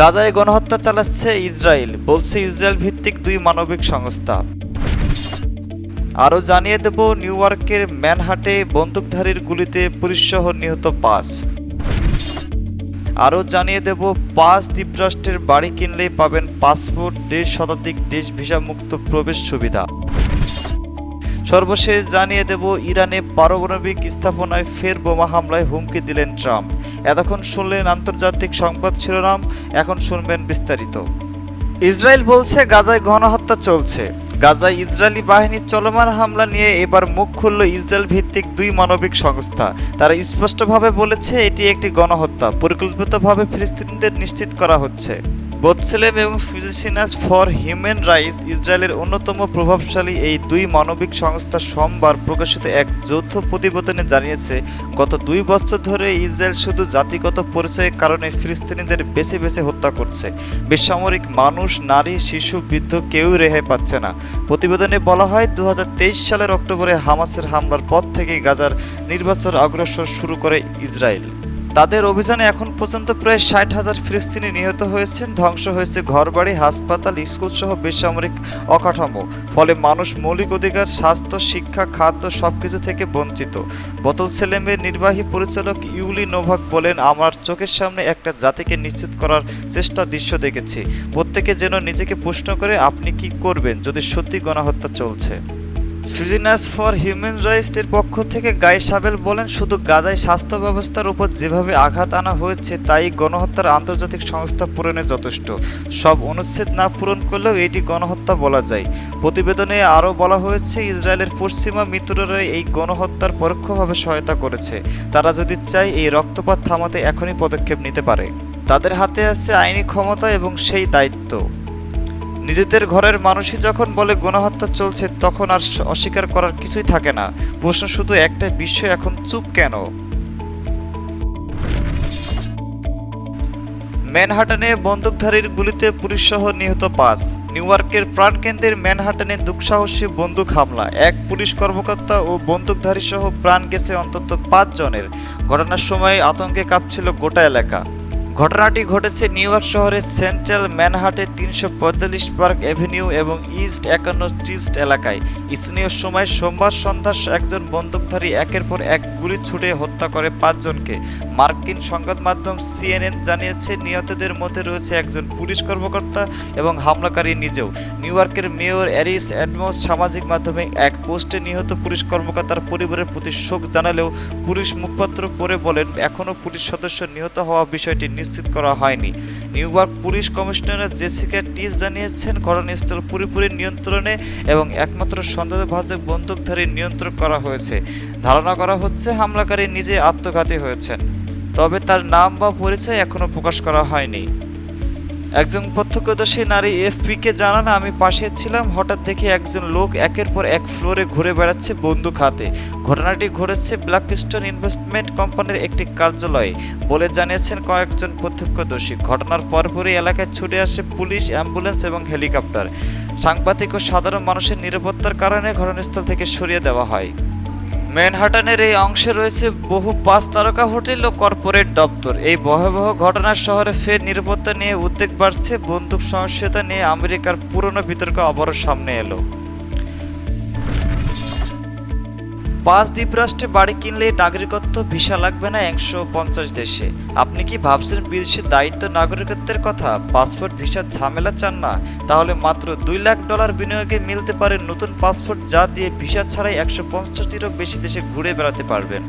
গাজায় গণহত্যা চালাচ্ছে ইসরায়েল, বলছে ইসরায়েল ভিত্তিক দুই মানবিক সংস্থা। আরও জানিয়ে দেব, নিউ ইয়র্কের ম্যানহাটে বন্দুকধারীর গুলিতে পুলিশসহ নিহত পাঁচ। আরও জানিয়ে দেব, পাঁচ দ্বীপরাষ্ট্রের বাড়ি কিনলেই পাবেন পাসপোর্ট দেশ শতাধিক দেশ ভিসামুক্ত প্রবেশ সুবিধা। সর্বশেষ জানিয়ে দেব, ইরানে পারমাণবিক স্থাপনায় ফের বোমা হামলায় হুমকি দিলেন ট্রাম্প। এতক্ষণ শুনলেন আন্তর্জাতিক সংবাদ শিরোনাম, এখন শুনবেন বিস্তারিত। ইসরায়েল বলছে, গাজায় গণহত্যা চলছে। গাজায় ইসরায়েলি বাহিনীর চলমান হামলা নিয়ে এবার মুখ খুলল ইসরায়েল ভিত্তিক দুই মানবিক সংস্থা। তারা স্পষ্টভাবে বলেছে, এটি একটি গণহত্যা। পরিকল্পিতভাবে ফিলিস্তিনিদের নিশ্চিত করা হচ্ছে। বোতসেলেম এবং ফিজিসিনাস ফর হিউম্যান রাইটস ইসরায়েলের অন্যতম প্রভাবশালী এই দুই মানবিক সংস্থা সোমবার প্রকাশিত এক যৌথ প্রতিবেদনে জানিয়েছে, গত দুই বছর ধরে ইসরায়েল শুধু জাতিগত পরিচয়ের কারণে ফিলিস্তিনিদের বেছে বেছে হত্যা করছে। বেসামরিক মানুষ, নারী, শিশু, বৃদ্ধ কেউই রেহাই পাচ্ছে না। প্রতিবেদনে বলা হয় দু হাজার তেইশ সালের অক্টোবরে হামাসের হামলার পর থেকেই গাজার নির্বাচন অগ্রসর শুরু করে ইসরায়েল। তাদের অভিযানে এখন পর্যন্ত প্রায় ষাট হাজার ফিলিস্তিনি নিহত হয়েছেন, ধ্বংস হয়েছে ঘরবাড়ি, হাসপাতাল স্কুল সহ বেসামরিক অকাঠামো। ফলে মানুষ মৌলিক অধিকার, স্বাস্থ্য, শিক্ষা, খাদ্য সবকিছু থেকে বঞ্চিত। বোতল সেলেমের নির্বাহী পরিচালক ইউলি নোভাক বলেন, আমার চোখের সামনে একটা জাতিকে নিশ্চিত করার চেষ্টা দৃশ্য দেখেছি। প্রত্যেকে যেন নিজেকে প্রশ্ন করে, আপনি কি করবেন যদি সত্যি গণহত্যা চলছে? ফিজিনাস ফর হিউম্যান রাইটসের পক্ষ থেকে গাই সাবেল বলেন, শুধু গাজায় স্বাস্থ্য ব্যবস্থার উপর যেভাবে আঘাত আনা হয়েছে, তাই গণহত্যার আন্তর্জাতিক সংস্থা পূরণে যথেষ্ট। সব অনুচ্ছেদ না পূরণ করলেও এটি গণহত্যা বলা যায়। প্রতিবেদনে আরও বলা হয়েছে, ইসরায়েলের পশ্চিমা মিত্ররা এই গণহত্যার পরোক্ষভাবে সহায়তা করেছে। তারা যদি চায়, এই রক্তপাত থামাতে এখনই পদক্ষেপ নিতে পারে। তাদের হাতে আছে আইনি ক্ষমতা এবং সেই দায়িত্ব। নিজেদের ঘরের মানুষই যখন বলে গণহত্যা চলছে, তখন আর অস্বীকার করার কিছুই থাকে না। প্রশ্ন শুধু একটা বিষয় এখন চুপ কেন? ম্যানহাটানে বন্দুকধারীর গুলিতে পুলিশসহ নিহত পাঁচ। নিউ ইয়র্কের প্রাণকেন্দ্রের ম্যানহাটানে দুঃসাহসী বন্দুক হামলা। এক পুলিশ কর্মকর্তা ও বন্দুকধারী সহ প্রাণ গেছে অন্তত পাঁচ জনের ঘটনার সময় আতঙ্কে কাঁপছিল গোটা এলাকা। ঘটনাটি ঘটেছে নিউ ইয়র্ক শহরের সেন্ট্রাল ম্যানহাটে তিনশো পঁয়তাল্লিশ পার্ক অ্যাভিনিউ এবং ইস্ট একান্ন স্ট্রিট এলাকায়। স্থানীয় সময় সোমবার সন্ধ্যা একজন বন্দুকধারী একের পর এক গুলি ছুটে হত্যা করে পাঁচজনকে। মার্কিন সংবাদ মাধ্যম সিএনএন জানিয়েছে, নিহতদের মধ্যে রয়েছে একজন পুলিশ কর্মকর্তা এবং হামলাকারী নিজেও। নিউ ইয়র্কের মেয়র অ্যারিস অ্যাডমস সামাজিক মাধ্যমে এক পোস্টে নিহত পুলিশ কর্মকর্তার পরিবারের প্রতি শোক জানালেও পুলিশ মুখপাত্র করে বলেন এখনও পুলিশ সদস্য নিহত হওয়া বিষয়টি নিশ্চিত করা হয়নি। New York police commissioner Jessica Tisch জানিয়েছেন, ঘটনাস্থল পুরোপুরি নিয়ন্ত্রণে এবং একমাত্র সন্দেহভাজক বন্দুকধারী নিয়ন্ত্রণ করা হয়েছে। ধারণা করা হচ্ছে, হামলাকারী নিজে আত্মঘাতী হয়েছেন। তবে তার নাম বা পরিচয় এখনও প্রকাশ করা হয়নি। একজন প্রত্যক্ষদর্শী নারী এফপিকে জানান, আমি পাশে ছিলাম, হঠাৎ দেখি একজন লোক একের পর এক ফ্লোরে ঘুরে বেড়াচ্ছে বন্দুক হাতে। ঘটনাটি ঘটেছে ব্ল্যাকস্টোন ইনভেস্টমেন্ট কোম্পানির একটি কার্যালয়ে। বলে জানিয়েছেন কয়েকজন প্রত্যক্ষদর্শী। ঘটনার পরপরই এলাকায় ছুটে আসে পুলিশ, অ্যাম্বুলেন্স এবং হেলিকপ্টার। সাংবাদিক ও সাধারণ মানুষের নিরাপত্তার কারণে ঘটনাস্থল থেকে সরিয়ে দেওয়া হয়। ম্যানহাটানের এই অংশে রয়েছে বহু পাঁচ তারকা হোটেল ও কর্পোরেট দপ্তর। এই ভয়াবহ ঘটনার শহরে ফের নিরাপত্তা নিয়ে উদ্বেগ বাড়ছে। বন্দুক সহিংসতা নিয়ে আমেরিকার পুরনো বিতর্ক আবারও সামনে এলো। পাঁচ দ্বীপরাষ্ট্রে বাড়ি কিনলে নাগরিকত্ব ভিসা লাগবে না একশো পঞ্চাশ দেশে। আপনি কি ভাবছেন বিদেশের দায়িত্ব নাগরিকত্বের কথা? পাসপোর্ট ভিসার ঝামেলা চান না। তাহলে মাত্র দুই লাখ ডলার বিনিয়োগে মিলতে পারে নতুন পাসপোর্ট যা দিয়ে ভিসা ছাড়াই একশো পঞ্চাশটিরও বেশি দেশে ঘুরে বেড়াতে পারবেন।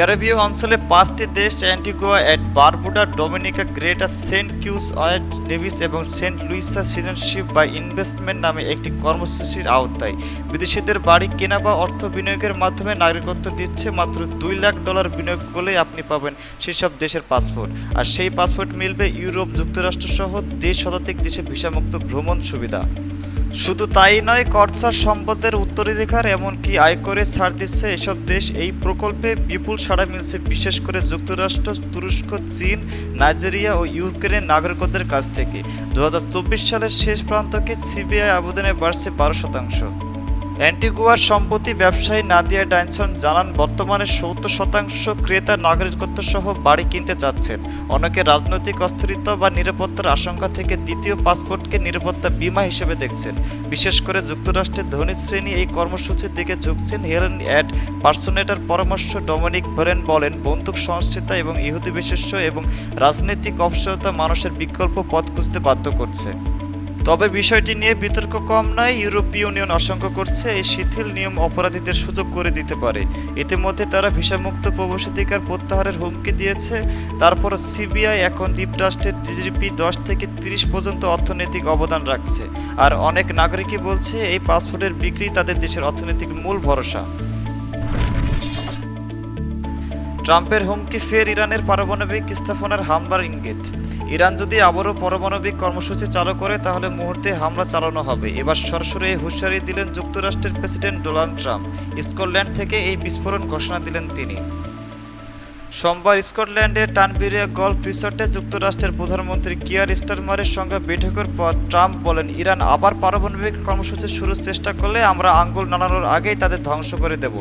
ক্যারিবীয় অঞ্চলে পাঁচটি দেশ, Antigua, and Barbuda Dominica Grenada Saint Kitts, and Nevis এবং সেন্ট লুইসা সিজনশিপ বা ইনভেস্টমেন্ট নামে একটি কর্মসূচির আওতায়। বিদেশিদের বাড়ি কেনা বা অর্থ বিনিয়োগের মাধ্যমে নাগরিকত্ব দিচ্ছে মাত্র দুই লাখ ডলার বিনিয়োগ করলেই আপনি পাবেন সেসব দেশের পাসপোর্ট। আর সেই পাসপোর্ট মিলবে ইউরোপ যুক্তরাষ্ট্রসহ দেশ শতাধিক দেশে ভিসামুক্ত ভ্রমণ সুবিধা। শুধু তাই নয়, করসার সম্পদের উত্তরাধিকার এমনকি আয়করে ছাড় দিচ্ছে এসব দেশ। এই প্রকল্পে বিপুল সাড়া মিলছে, বিশেষ করে যুক্তরাষ্ট্র, তুরস্ক, চীন, নাইজেরিয়া ও ইউক্রেনের নাগরিকদের কাছ থেকে। দু হাজার চব্বিশ সালের শেষ প্রান্তকে সিবিআই আবেদনে বাড়ছে বারো শতাংশ। অ্যান্টিগুয়ার সম্পত্তি ব্যবসায়ী নাদিয়া ডাইনসন জানান, বর্তমানে সত্তর শতাংশ ক্রেতা নাগরিকত্ব সহ বাড়ি কিনতে চাচ্ছেন। অনেকে রাজনৈতিক অস্থিরতা বা নিরাপত্তার আশঙ্কা থেকে দ্বিতীয় পাসপোর্টকে নিরাপত্তা বীমা হিসেবে দেখছেন। বিশেষ করে যুক্তরাষ্ট্রের ধনী শ্রেণি এই কর্মসূচির দিকে ঝুঁকছেন হেলেন অ্যাড পার্সোনেটার পরামর্শ ডমিনিক ভরেন বলেন, বন্দুক সংস্থিতা এবং ইহুদি বিশেষ্য এবং রাজনৈতিক অবসরতা মানুষের বিকল্প পথ খুঁজতে বাধ্য করছে। তবে বিষয়টি নিয়ে বিতর্ক কম নয়, ইউরোপীয় ইউনিয়ন আশঙ্কা করছে এই শিথিল নিয়ম অপরাধীদের সুযোগ করে দিতে পারে। ইতিমধ্যে তারা ভিসামুক্ত প্রবেশাধিকার প্রত্যাহারের হুমকি দিয়েছে। তারপর সিবিআই এখন দ্বীপরাষ্ট্রের জিডিপি দশ থেকে তিরিশ পর্যন্ত অর্থনৈতিক অবদান রাখছে। আর অনেক নাগরিকই বলছে এই পাসপোর্টের বিক্রি তাদের দেশের অর্থনৈতিক মূল ভরসা। ট্রাম্পের হুমকি ফের ইরানের পারমাণবিক স্থাপনার হামলার ইঙ্গিত। ইরান যদি আবারও পারমাণবিক কর্মসূচি চালু করে, তাহলে মুহূর্তে হামলা চালানো হবে। এবার সরাসরি হুঁশিয়ারি দিলেন যুক্তরাষ্ট্রের প্রেসিডেন্ট ডোনাল্ড ট্রাম্প। স্কটল্যান্ড থেকে এই বিস্ফোরণ ঘোষণা দিলেন তিনি। সোমবার স্কটল্যান্ডের টানবিরিয়া গল্ফ রিসর্টে যুক্তরাষ্ট্রের প্রধানমন্ত্রী কিয়ার স্টারমারের সঙ্গে বৈঠকের পর ট্রাম্প বলেন, ইরান আবার পারমাণবিক কর্মসূচি শুরুর চেষ্টা করলে আমরা আঙ্গুল নাড়ানোর আগেই তাদের ধ্বংস করে দেব।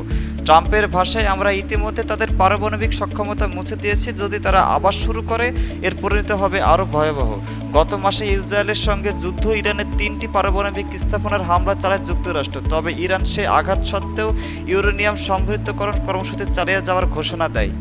ট্রাম্পের ভাষায় আমরা ইতিমধ্যে তাদের পারমাণবিক সক্ষমতা মুছে দিয়েছি, যদি তারা আবার শুরু করে, এর পরিণত হবে আরও ভয়াবহ। গত মাসে ইসরায়েলের সঙ্গে যুদ্ধ ইরানের তিনটি পারমাণবিক স্থাপনার হামলা চালায় যুক্তরাষ্ট্র। তবে ইরান সে আঘাত সত্ত্বেও ইউরেনিয়াম সমৃদ্ধকরণ কর্মসূচি চালিয়ে যাওয়ার ঘোষণা দেয়।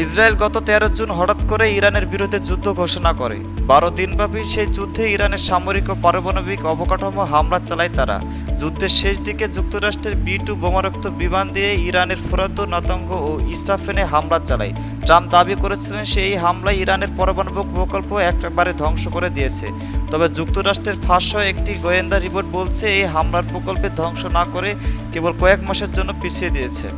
ইসরায়েল গত তেরো জুন হঠাৎ করে ইরানের বিরুদ্ধে যুদ্ধ ঘোষণা করে। বারো দিনব্যাপী সেই যুদ্ধে ইরানের সামরিক ও পারমাণবিক অবকাঠামো হামলা চালায় তারা। যুদ্ধের শেষ দিকে যুক্তরাষ্ট্রের বি টু বোমারক্ত বিমান দিয়ে ইরানের ফোরাত, নাতঙ্গ ও ইস্টাফেনে হামলা চালায়। ট্রাম্প দাবি করেছিলেন সেই হামলায় ইরানের পারমাণবিক প্রকল্প একেবারে ধ্বংস করে দিয়েছে। তবে যুক্তরাষ্ট্রের ফাঁস একটি গোয়েন্দা রিপোর্ট বলছে, এই হামলার প্রকল্পে ধ্বংস না করে কেবল কয়েক মাসের জন্য পিছিয়ে দিয়েছে।